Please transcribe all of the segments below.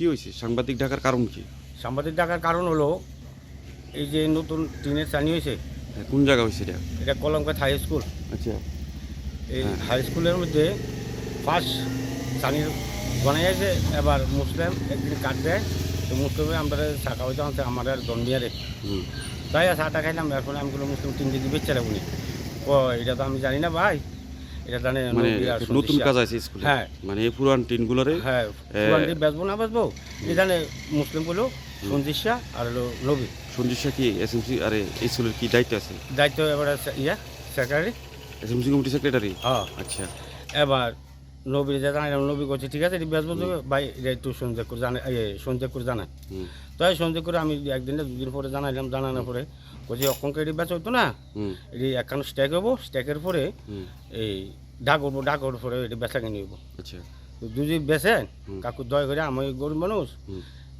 কি হয়েছে? সাংবাদিক ডাকার কারণ কি? সাংবাদিক ডাকার কারণ হলো এই যে নতুন টিনের চানি হয়েছে হ্যাঁ, কোন জায়গা হয়েছে এটা? এটা কলমকাত হাই স্কুল। আচ্ছা। এই হ্যাঁ। হাই স্কুলের মধ্যে ফার্স্ট চানির বানাই আছে এবার মুসলিম একদিন কাট দেয় তো মুসলিমে আমরা শাখা হইতে আনছে আমার আর জন্মিয়ারে হুম তাই চাটা খাইলাম এখন আমি মুসলিম তিন দিকে বেচছে উনি ও এটা তো আমি জানি না ভাই। এটা জানে মানে নতুন কাজ আছে স্কুলে? হ্যাঁ। মানে এই পুরান টিনগুলোরে? হ্যাঁ পুরানটি বেচবো না বেচবো? এই জানে মুসলিমগুলো সন্দিশা আর হলো নবী। সঞ্জিশা কি এসএমসি আরে এই স্কুলের কি দায়িত্ব আছে? দায়িত্ব এবার ইয়া সেক্রেটারি এসএমসি কমিটি সেক্রেটারি হ্যাঁ। আচ্ছা। এবার নবীর যে জানাইলাম নবী করছে ঠিক আছে? বেচবো ভাই একটু সন্দেহ করে জানে সন্দেহ করে হুম। তাই সন্দেহ করে আমি একদিন দুদিন পরে জানাইলাম জানানোর পরে বলছি অঙ্ক এটি বেচা হইতো না? এটি একখান স্ট্যাক হব স্ট্যাকের পরে এই ডাক উঠবো ডাক উঠবো পরে এটি বেচা কিনে হইব আচ্ছা। বেচেন হুম। কাকু দয়া করে আমি গরিব মানুষ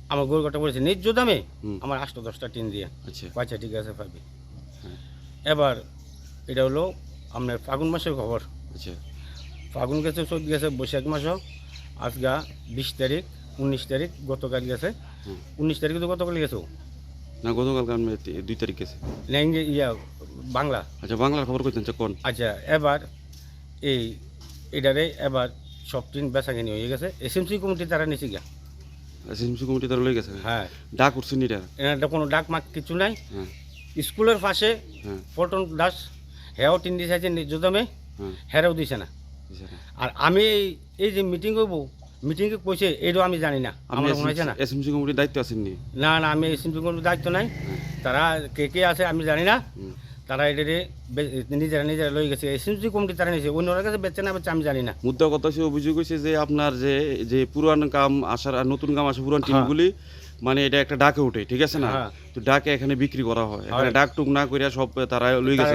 আমার গরু কাটা বলেছে ন্যায্য দামে? আমার আটটা দশটা টিন দিয়ে। আচ্ছা। আচ্ছা ঠিক আছে পাবি। হ্যাঁ। এবার এটা হলো আপনার ফাগুন মাসের খবর। আচ্ছা। ফাগুন গেছে চোদ্দ গেছে বৈশাখ মাসও আজগা বিশ তারিখ উনিশ তারিখ গতকাল গেছে। উনিশ তারিখে তো গতকাল গেছে না গতকাল দুই তারিখ গেছে। না ইয়া বাংলা। আচ্ছা বাংলার খবর আচ্ছা কোন? আচ্ছা এবার এই এটারে এবার সব টিন বেচা কিনি হয়ে গেছে। এসএমসি কমিটি তারা নিচে গিয়া। এসএমসি কমিটি তারা লই গেছে? হ্যাঁ। ডাক উঠছেন এটা এটা কোনো ডাক মাক কিছু নাই। হ্যাঁ। স্কুলের পাশে হ্যাঁ। পল্টন দাস হেও টিন দিছে আছে নিজ দামে হ্যাঁ। হেরাও দিছে না। আর আমি এই- যে মিটিং করব মিটিংয়ে কইছে এইটাও আমি জানি না। আমার মনে হয়েছে না। এসএমসি কমিটির দায়িত্ব আছেন নি না না আমি এসএমপি কোনো দায়িত্ব নাই। তারা কে কে আছে আমি জানি না। তারা এটারে নিজেরা নিজেরা লই গেছে। এসএমসি কমিটি তারা নিয়েছে। অন্যরা কাছে বেচছে না বেচছে আমি জানি না। মুদ্রা কথা সে অভিযোগ হয়েছে যে আপনার যে যে পুরান কাম আসার আর নতুন কাম আসে পুরান টিমগুলি মানে এটা একটা ডাকে উঠে ঠিক আছে না? হ্যাঁ। তো ডাকে এখানে বিক্রি করা হয়। এখানে ডাক টুক না করে সব তারা লই গেছে।